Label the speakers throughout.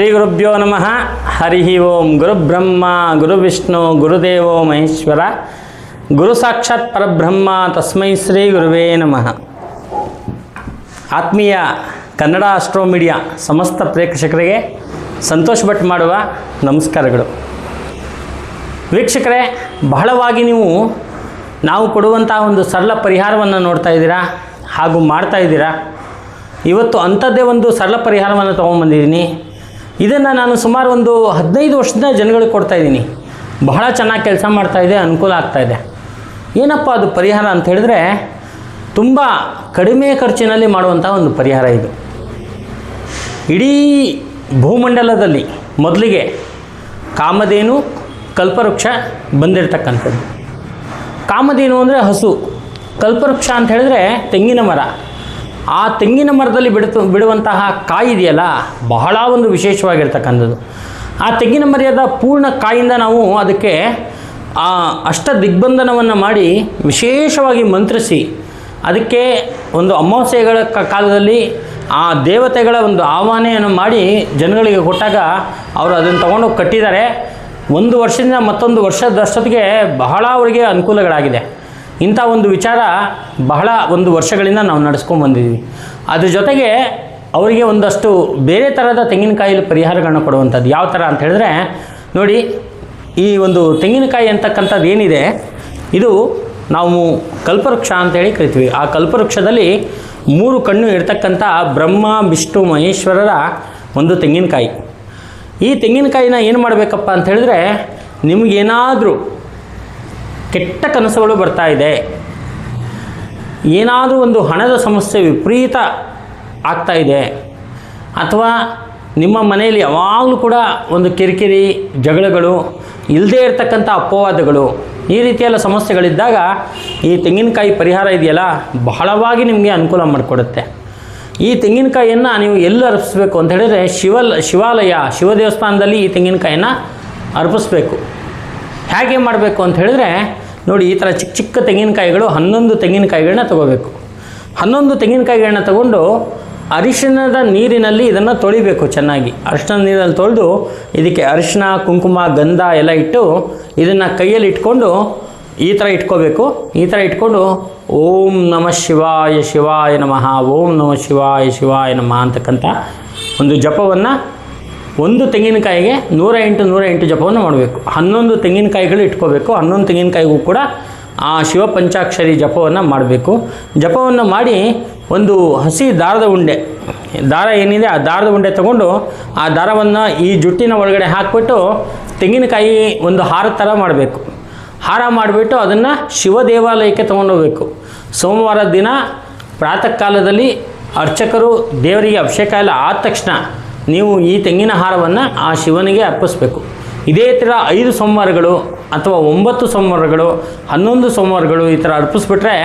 Speaker 1: ಶ್ರೀ ಗುರುಭ್ಯೋ ನಮಃ. ಹರಿ ಓಂ. ಗುರುಬ್ರಹ್ಮ ಗುರುವಿಷ್ಣು ಗುರುದೇವೋ ಮಹೇಶ್ವರ. ಗುರು ಸಾಕ್ಷಾತ್ ಪರಬ್ರಹ್ಮ. ತಸ್ಮೈ ಶ್ರೀ ಗುರುವೇ ನಮಃ. ಆತ್ಮೀಯ ಕನ್ನಡ ಅಸ್ಟ್ರೋ ಮೀಡಿಯಾ ಸಮಸ್ತ ಪ್ರೇಕ್ಷಕರಿಗೆ ಸಂತೋಷ ಭಟ್ ಮಾಡುವ ನಮಸ್ಕಾರಗಳು. ವೀಕ್ಷಕರೇ, ಬಹಳವಾಗಿ ನೀವು ನಾವು ಕೊಡುವಂತಹ ಒಂದು ಸರಳ ಪರಿಹಾರವನ್ನು ನೋಡ್ತಾ ಇದ್ದೀರಾ ಹಾಗೂ ಮಾಡ್ತಾ ಇದ್ದೀರಾ? ಇವತ್ತು ಅಂಥದ್ದೇ ಒಂದು ಸರಳ ಪರಿಹಾರವನ್ನು ತೊಗೊಂಬಂದಿದ್ದೀನಿ. ಇದನ್ನು ನಾನು ಸುಮಾರು ಒಂದು ಹದಿನೈದು ವರ್ಷದಿಂದ ಜನಗಳಿಗೆ ಕೊಡ್ತಾ ಇದ್ದೀನಿ. ಬಹಳ ಚೆನ್ನಾಗಿ ಕೆಲಸ ಮಾಡ್ತಾಯಿದೆ ಅನುಕೂಲ ಆಗ್ತಾ ಇದೆ. ಏನಪ್ಪ ಅದು ಪರಿಹಾರ ಅಂತ ಹೇಳಿದ್ರೆ, ತುಂಬ ಕಡಿಮೆ ಖರ್ಚಿನಲ್ಲಿ ಮಾಡುವಂಥ ಒಂದು ಪರಿಹಾರ ಇದು. ಇಡೀ ಭೂಮಂಡಲದಲ್ಲಿ ಮೊದಲಿಗೆ ಕಾಮಧೇನು, ಕಲ್ಪವೃಕ್ಷ ಬಂದಿರತಕ್ಕಂಥದ್ದು. ಕಾಮಧೇನು ಅಂದರೆ ಹಸು. ಕಲ್ಪವೃಕ್ಷ ಅಂತ ಹೇಳಿದ್ರೆ ತೆಂಗಿನ ಮರ. ಆ ತೆಂಗಿನ ಮರದಲ್ಲಿ ಬಿಡುತ್ತ, ಬಿಡುವಂತಹ ಕಾಯಿ ಇದೆಯಲ್ಲ ಬಹಳ ಒಂದು ವಿಶೇಷವಾಗಿರ್ತಕ್ಕಂಥದ್ದು. ಆ ತೆಂಗಿನ ಮರದ ಪೂರ್ಣ ಕಾಯಿಂದ ನಾವು ಅದಕ್ಕೆ, ಆ ಅಷ್ಟ ದಿಗ್ಬಂಧನವನ್ನು ಮಾಡಿ ವಿಶೇಷವಾಗಿ ಮಂತ್ರಿಸಿ, ಅದಕ್ಕೆ ಒಂದು ಅಮಾವಾಸ್ಯೆಗಳ ಕಾಲದಲ್ಲಿ ಆ ದೇವತೆಗಳ ಒಂದು ಆಹ್ವಾನೆಯನ್ನು ಮಾಡಿ ಜನಗಳಿಗೆ ಕೊಟ್ಟಾಗ ಅವರು ಅದನ್ನು ತೊಗೊಂಡೋಗಿ ಕಟ್ಟಿದ್ದಾರೆ. ಒಂದು ವರ್ಷದಿಂದ ಮತ್ತೊಂದು ವರ್ಷದಷ್ಟೊತ್ತಿಗೆ ಬಹಳ ಅವರಿಗೆ ಅನುಕೂಲಗಳಾಗಿದೆ. ಇಂಥ ಒಂದು ವಿಚಾರ ಬಹಳ ಒಂದು ವರ್ಷಗಳಿಂದ ನಾವು ನಡೆಸ್ಕೊಂಡು ಬಂದಿದ್ದೀವಿ ಅದ್ರ ಜೊತೆಗೆ ಅವರಿಗೆ ಒಂದಷ್ಟು ಬೇರೆ ಥರದ ತೆಂಗಿನಕಾಯಿಲಿ ಪರಿಹಾರಗಳನ್ನ ಕೊಡುವಂಥದ್ದು ಯಾವ ಥರ ಅಂತ ಹೇಳಿದ್ರೆ, ನೋಡಿ, ಈ ಒಂದು ತೆಂಗಿನಕಾಯಿ ಅಂತಕ್ಕಂಥದ್ದು ಏನಿದೆ, ಇದು ನಾವು ಕಲ್ಪವೃಕ್ಷ ಅಂತೇಳಿ ಕರಿತೀವಿ. ಆ ಕಲ್ಪವೃಕ್ಷದಲ್ಲಿ ಮೂರು ಕಣ್ಣು ಇರ್ತಕ್ಕಂಥ ಬ್ರಹ್ಮ, ವಿಷ್ಣು, ಮಹೇಶ್ವರರ ಒಂದು ತೆಂಗಿನಕಾಯಿ. ಈ ತೆಂಗಿನಕಾಯಿನ ಏನು ಮಾಡಬೇಕಪ್ಪ ಅಂತ ಹೇಳಿದ್ರೆ, ನಿಮಗೇನಾದರೂ ಕೆಟ್ಟ ಕನಸುಗಳು ಬರ್ತಾ ಇದೆ. ಏನಾದರೂ ಒಂದು ಹಣದ ಸಮಸ್ಯೆ ವಿಪರೀತ ಆಗ್ತಾ ಇದೆ. ಅಥವಾ ನಿಮ್ಮ ಮನೆಯಲ್ಲಿ ಯಾವಾಗಲೂ ಕೂಡ ಒಂದು ಕಿರಿಕಿರಿ, ಜಗಳಗಳು ಇಲ್ಲದೇ ಇರತಕ್ಕಂಥ ಅಪವಾದಗಳು, ಈ ರೀತಿಯೆಲ್ಲ ಸಮಸ್ಯೆಗಳಿದ್ದಾಗ ಈ ತೆಂಗಿನಕಾಯಿ ಪರಿಹಾರ ಇದೆಯಲ್ಲ, ಬಹಳವಾಗಿ ನಿಮಗೆ ಅನುಕೂಲ ಮಾಡಿಕೊಡುತ್ತೆ. ಈ ತೆಂಗಿನಕಾಯಿಯನ್ನು ನೀವು ಎಲ್ಲಿ ಅರ್ಪಿಸ್ಬೇಕು ಅಂತ ಹೇಳಿದರೆ ಶಿವಲ್, ಶಿವಾಲಯ ಶಿವ ದೇವಸ್ಥಾನದಲ್ಲಿ ಈ ತೆಂಗಿನಕಾಯಿಯನ್ನು ಅರ್ಪಿಸ್ಬೇಕು. ಹೇಗೆ ಮಾಡಬೇಕು ಅಂತ ಹೇಳಿದ್ರೆ ನೋಡಿ, ಈ ಥರ ಚಿಕ್ಕ ಚಿಕ್ಕ ತೆಂಗಿನಕಾಯಿಗಳು ಹನ್ನೊಂದು ತೆಂಗಿನಕಾಯಿಗಳನ್ನ ತಗೋಬೇಕು. ಹನ್ನೊಂದು ತೆಂಗಿನಕಾಯಿಗಳನ್ನ ತಗೊಂಡು ಅರಿಶಿಣದ ನೀರಿನಲ್ಲಿ ಇದನ್ನು ತೊಳಿಬೇಕು ಚೆನ್ನಾಗಿ. ಅರಿಶಿಣದ ನೀರಲ್ಲಿ ತೊಳೆದು ಇದಕ್ಕೆ ಅರಿಶಿಣ, ಕುಂಕುಮ, ಗಂಧ ಎಲ್ಲ ಇಟ್ಟು ಇದನ್ನು ಕೈಯಲ್ಲಿ ಇಟ್ಕೊಂಡು ಈ ಥರ ಇಟ್ಕೋಬೇಕು. ಈ ಥರ ಇಟ್ಕೊಂಡು ಓಂ ನಮಃ ಶಿವಾಯ ಶಿವಾಯ ನಮಃ, ಓಂ ನಮಃ ಶಿವಾಯ ಶಿವಾಯ ನಮಃ ಅಂತಕ್ಕಂಥ ಒಂದು ಜಪವನ್ನು ಒಂದು ತೆಂಗಿನಕಾಯಿಗೆ ನೂರ ಎಂಟು ನೂರ ಎಂಟು ಜಪವನ್ನು ಮಾಡಬೇಕು. ಹನ್ನೊಂದು ತೆಂಗಿನಕಾಯಿಗಳು ಇಟ್ಕೋಬೇಕು. ಹನ್ನೊಂದು ತೆಂಗಿನಕಾಯಿಗೂ ಕೂಡ ಆ ಶಿವ ಪಂಚಾಕ್ಷರಿ ಜಪವನ್ನು ಮಾಡಬೇಕು. ಜಪವನ್ನು ಮಾಡಿ ಒಂದು ಹಸಿ ದಾರದ ಉಂಡೆ, ದಾರ ಏನಿದೆ ಆ ದಾರದ ಉಂಡೆ ತಗೊಂಡು ಆ ದಾರವನ್ನು ಈ ಜುಟ್ಟಿನ ಒಳಗಡೆ ಹಾಕ್ಬಿಟ್ಟು ತೆಂಗಿನಕಾಯಿ ಒಂದು ಹಾರ ಥರ ಮಾಡಬೇಕು. ಹಾರ ಮಾಡಿಬಿಟ್ಟು ಅದನ್ನು ಶಿವ ದೇವಾಲಯಕ್ಕೆ ತೊಗೊಂಡೋಗ್ಬೇಕು ಸೋಮವಾರ ದಿನ ಪ್ರಾತಃ ಕಾಲದಲ್ಲಿ ಅರ್ಚಕರು ದೇವರಿಗೆ ಅಭಿಷೇಕ ಎಲ್ಲ ಆದ ತಕ್ಷಣ ನೀವು ಈ ತೆಂಗಿನ ಹಾರವನ್ನು ಆ ಶಿವನಿಗೆ ಅರ್ಪಿಸ್ಬೇಕು. ಇದೇ ಥರ ಐದು ಸೋಮವಾರಗಳು ಅಥವಾ ಒಂಬತ್ತು ಸೋಮವಾರಗಳು ಹನ್ನೊಂದು ಸೋಮವಾರಗಳು ಈ ಥರ ಅರ್ಪಿಸ್ಬಿಟ್ರೆ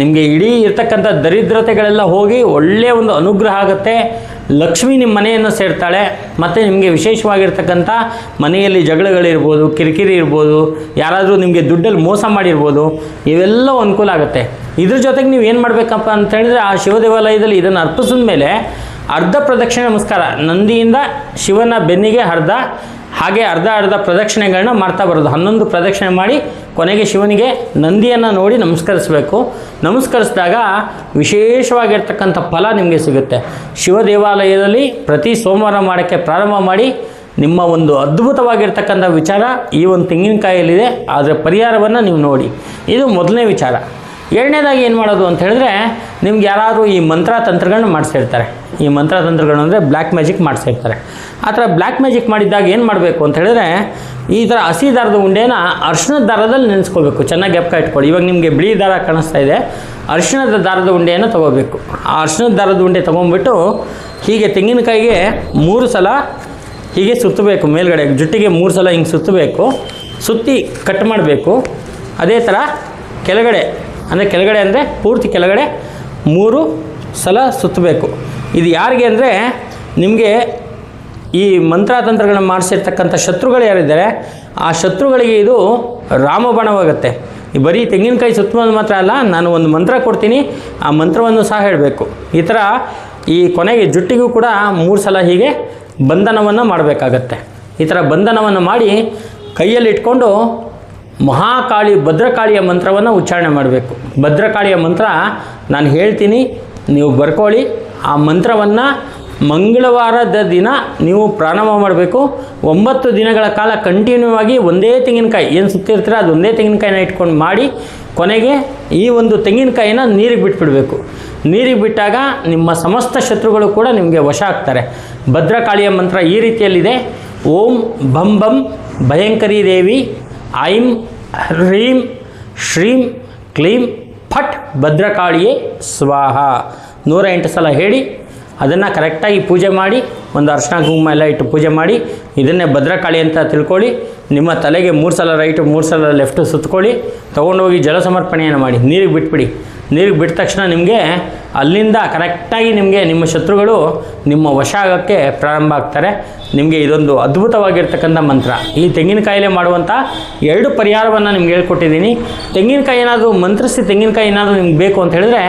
Speaker 1: ನಿಮಗೆ ಇಡೀ ಇರ್ತಕ್ಕಂಥ ದರಿದ್ರತೆಗಳೆಲ್ಲ ಹೋಗಿ ಒಳ್ಳೆಯ ಒಂದು ಅನುಗ್ರಹ ಆಗುತ್ತೆ. ಲಕ್ಷ್ಮಿ ನಿಮ್ಮ ಮನೆಯನ್ನು ಸೇರ್ತಾಳೆ, ಮತ್ತು ನಿಮಗೆ ವಿಶೇಷವಾಗಿರ್ತಕ್ಕಂಥ ಮನೆಯಲ್ಲಿ ಜಗಳಗಳಿರ್ಬೋದು, ಕಿರಿಕಿರಿ ಇರ್ಬೋದು, ಯಾರಾದರೂ ನಿಮಗೆ ದುಡ್ಡಲ್ಲಿ ಮೋಸ ಮಾಡಿರ್ಬೋದು ಇವೆಲ್ಲ ಅನುಕೂಲ ಆಗುತ್ತೆ. ಇದ್ರ ಜೊತೆಗೆ ನೀವು ಏನು ಮಾಡಬೇಕಪ್ಪ ಅಂತ ಹೇಳಿದ್ರೆ ಆ ಶಿವ ದೇವಾಲಯದಲ್ಲಿ ಇದನ್ನು ಅರ್ಪಿಸಿದ ಮೇಲೆ ಅರ್ಧ ಪ್ರದಕ್ಷಿಣೆ ನಮಸ್ಕಾರ. ನಂದಿಯಿಂದ ಶಿವನ ಬೆನ್ನಿಗೆ ಅರ್ಧ, ಹಾಗೆ ಅರ್ಧ ಅರ್ಧ ಪ್ರದಕ್ಷಿಣೆಗಳನ್ನ ಮಾಡ್ತಾ ಬರೋದು. ಹನ್ನೊಂದು ಪ್ರದಕ್ಷಿಣೆ ಮಾಡಿ ಕೊನೆಗೆ ಶಿವನಿಗೆ ನಂದಿಯನ್ನು ನೋಡಿ ನಮಸ್ಕರಿಸಬೇಕು. ನಮಸ್ಕರಿಸಿದಾಗ ವಿಶೇಷವಾಗಿರ್ತಕ್ಕಂಥ ಫಲ ನಿಮಗೆ ಸಿಗುತ್ತೆ. ಶಿವ ದೇವಾಲಯದಲ್ಲಿ ಪ್ರತಿ ಸೋಮವಾರ ಮಾಡೋಕ್ಕೆ ಪ್ರಾರಂಭ ಮಾಡಿ ನಿಮ್ಮ ಒಂದು ಅದ್ಭುತವಾಗಿರ್ತಕ್ಕಂಥ ವಿಚಾರ ಈ ಒಂದು ತೆಂಗಿನಕಾಯಿಯಲ್ಲಿದೆ. ಅದರ ಪರಿಹಾರವನ್ನು ನೀವು ನೋಡಿ. ಇದು ಮೊದಲನೇ ವಿಚಾರ. ಎರಡನೇದಾಗಿ ಏನು ಮಾಡೋದು ಅಂತ ಹೇಳಿದ್ರೆ, ನಿಮ್ಗೆ ಯಾರಾದರೂ ಈ ಮಂತ್ರ ತಂತ್ರಗಳನ್ನ ಮಾಡಿಸಿರ್ತಾರೆ ಈ ಮಂತ್ರ ತಂತ್ರಗಳು ಅಂದರೆ ಬ್ಲ್ಯಾಕ್ ಮ್ಯಾಜಿಕ್ ಮಾಡಿಸಿರ್ತಾರೆ ಆ ಥರ ಬ್ಲ್ಯಾಕ್ ಮ್ಯಾಜಿಕ್ ಮಾಡಿದ್ದಾಗ ಏನು ಮಾಡಬೇಕು ಅಂತ ಹೇಳಿದ್ರೆ, ಈ ಥರ ಹಸಿ ದಾರದ ಉಂಡೆನ ಅರ್ಶಿಣದ ದಾರದಲ್ಲಿ ನೆನೆಸ್ಕೋಬೇಕು. ಚೆನ್ನಾಗಿ ಎಪ್ಕ ಇಟ್ಕೊಳ್ಳಿ. ಇವಾಗ ನಿಮಗೆ ಬಿಳಿ ದಾರ ಕಾಣಿಸ್ತಾ ಇದೆ. ಅರ್ಶಿಣದ ದಾರದ ಉಂಡೆಯನ್ನು ತೊಗೋಬೇಕು. ಆ ಅರ್ಶಿಣದ ದಾರದ ಉಂಡೆ ತೊಗೊಂಡ್ಬಿಟ್ಟು ಹೀಗೆ ತೆಂಗಿನಕಾಯಿಗೆ ಮೂರು ಸಲ ಹೀಗೆ ಸುತ್ತಬೇಕು. ಮೇಲ್ಗಡೆ ಜುಟ್ಟಿಗೆ ಮೂರು ಸಲ ಹಿಂಗೆ ಸುತ್ತಬೇಕು. ಸುತ್ತಿ ಕಟ್ ಮಾಡಬೇಕು. ಅದೇ ಥರ ಕೆಳಗಡೆ ಅಂದರೆ ಕೆಳಗಡೆ ಅಂದರೆ ಪೂರ್ತಿ ಕೆಳಗಡೆ ಮೂರು ಸಲ ಸುತ್ತಬೇಕು. ಇದು ಯಾರಿಗೆ ಅಂದರೆ ನಿಮಗೆ ಈ ಮಂತ್ರತಂತ್ರಗಳನ್ನ ಮಾಡಿಸಿರ್ತಕ್ಕಂಥ ಶತ್ರುಗಳು ಯಾರಿದ್ದಾರೆ, ಆ ಶತ್ರುಗಳಿಗೆ ಇದು ರಾಮಬಾಣವಾಗುತ್ತೆ. ಈ ಬರೀ ತೆಂಗಿನಕಾಯಿ ಸುತ್ತೋದು ಮಾತ್ರ ಅಲ್ಲ, ನಾನು ಒಂದು ಮಂತ್ರ ಕೊಡ್ತೀನಿ, ಆ ಮಂತ್ರವನ್ನು ಸಹ ಹೇಳಬೇಕು. ಈ ಥರ ಈ ಕೊನೆಗೆ ಜುಟ್ಟಿಗೂ ಕೂಡ ಮೂರು ಸಲ ಹೀಗೆ ಬಂಧನವನ್ನು ಮಾಡಬೇಕಾಗತ್ತೆ. ಈ ಥರ ಬಂಧನವನ್ನು ಮಾಡಿ ಕೈಯಲ್ಲಿ ಇಟ್ಕೊಂಡು ಮಹಾಕಾಳಿ ಭದ್ರಕಾಳಿಯ ಮಂತ್ರವನ್ನು ಉಚ್ಚಾರಣೆ ಮಾಡಬೇಕು. ಭದ್ರಕಾಳಿಯ ಮಂತ್ರ, ನಾನು ಹೇಳ್ತೀನಿ, ನೀವು ಬರ್ಕೊಳ್ಳಿ. ಆ ಮಂತ್ರವನ್ನು ಮಂಗಳವಾರದ ದಿನ ನೀವು ಪ್ರಾರಂಭ ಮಾಡಬೇಕು. ಒಂಬತ್ತು ದಿನಗಳ ಕಾಲ ಕಂಟಿನ್ಯೂ ಆಗಿ ಒಂದೇ ತೆಂಗಿನಕಾಯಿ, ಏನು ಸುತ್ತಿರ್ತೀರ ಅದು ಒಂದೇ ತೆಂಗಿನಕಾಯಿನ ಇಟ್ಕೊಂಡು ಮಾಡಿ, ಕೊನೆಗೆ ಈ ಒಂದು ತೆಂಗಿನಕಾಯಿನ ನೀರಿಗೆ ಬಿಟ್ಬಿಡಬೇಕು. ನೀರಿಗೆ ಬಿಟ್ಟಾಗ ನಿಮ್ಮ ಸಮಸ್ತ ಶತ್ರುಗಳು ಕೂಡ ನಿಮಗೆ ವಶ ಆಗ್ತಾರೆ. ಭದ್ರಕಾಳಿಯ ಮಂತ್ರ ಈ ರೀತಿಯಲ್ಲಿದೆ. ಓಂ ಬಂ ಬಂ ಭಯಂಕರಿ ದೇವಿ ಐಂ, ಹ್ರೀಂ, ಶ್ರೀಂ, ಕ್ಲೀಂ, ಫಟ್, ಭದ್ರಕಾಳಿಯೇ ಸ್ವಾಹ. ನೂರ ಎಂಟು ಸಲ ಹೇಳಿ, ಅದನ್ನು ಕರೆಕ್ಟಾಗಿ ಪೂಜೆ ಮಾಡಿ, ಒಂದು ಅರ್ಶನ ಕುಂಕುಮ ಎಲ್ಲ ಇಟ್ಟು ಪೂಜೆ ಮಾಡಿ, ಇದನ್ನೇ ಭದ್ರಕಾಳಿ ಅಂತ ತಿಳ್ಕೊಳ್ಳಿ. ನಿಮ್ಮ ತಲೆಗೆ ಮೂರು ಸಲ ರೈಟು ಮೂರು ಸಲ ಲೆಫ್ಟು ಸುತ್ತಕೊಳ್ಳಿ ತೊಗೊಂಡೋಗಿ ಜಲ ಸಮರ್ಪಣೆಯನ್ನು ಮಾಡಿ, ನೀರಿಗೆ ಬಿಟ್ಬಿಡಿ. ನೀರಿಗೆ ಬಿಟ್ಟ ತಕ್ಷಣ ನಿಮಗೆ ಅಲ್ಲಿಂದ ಕರೆಕ್ಟಾಗಿ ನಿಮಗೆ ನಿಮ್ಮ ಶತ್ರುಗಳು ನಿಮ್ಮ ವಶ ಆಗೋಕ್ಕೆ ಪ್ರಾರಂಭ ಆಗ್ತಾರೆ. ನಿಮಗೆ ಇದೊಂದು ಅದ್ಭುತವಾಗಿರ್ತಕ್ಕಂಥ ಮಂತ್ರ. ಈ ತೆಂಗಿನಕಾಯಿಲೆ ಮಾಡುವಂಥ ಎರಡು ಪರಿಹಾರವನ್ನು ನಿಮ್ಗೆ ಹೇಳ್ಕೊಟ್ಟಿದ್ದೀನಿ. ತೆಂಗಿನಕಾಯಿ ಏನಾದರೂ ಮಂತ್ರಿಸಿ ತೆಂಗಿನಕಾಯಿ ಏನಾದರೂ ನಿಮ್ಗೆ ಬೇಕು ಅಂತ ಹೇಳಿದ್ರೆ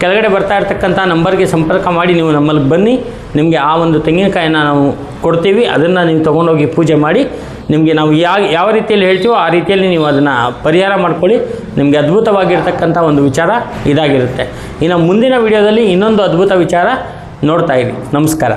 Speaker 1: ಕೆಳಗಡೆ ಬರ್ತಾ ಇರ್ತಕ್ಕಂಥ ನಂಬರ್ಗೆ ಸಂಪರ್ಕ ಮಾಡಿ ನೀವು ನಮ್ಮಲ್ಲಿ ಬನ್ನಿ. ನಿಮಗೆ ಆ ಒಂದು ತೆಂಗಿನಕಾಯಿನ ನಾವು ಕೊಡ್ತೀವಿ. ಅದನ್ನು ನೀವು ತೊಗೊಂಡೋಗಿ ಪೂಜೆ ಮಾಡಿ ನಿಮಗೆ ನಾವು ಯಾವ ಯಾವ ರೀತಿಯಲ್ಲಿ ಹೇಳ್ತೀವೋ ಆ ರೀತಿಯಲ್ಲಿ ನೀವು ಅದನ್ನು ಪರಿಹಾರ ಮಾಡ್ಕೊಳ್ಳಿ. ನಿಮಗೆ ಅದ್ಭುತವಾಗಿರ್ತಕ್ಕಂಥ ಒಂದು ವಿಚಾರ ಇದಾಗಿರುತ್ತೆ. ಇನ್ನು ಮುಂದಿನ ವಿಡಿಯೋದಲ್ಲಿ ಇನ್ನೊಂದು ಅದ್ಭುತ ವಿಚಾರ ನೋಡ್ತಾ ಇರಿ. ನಮಸ್ಕಾರ.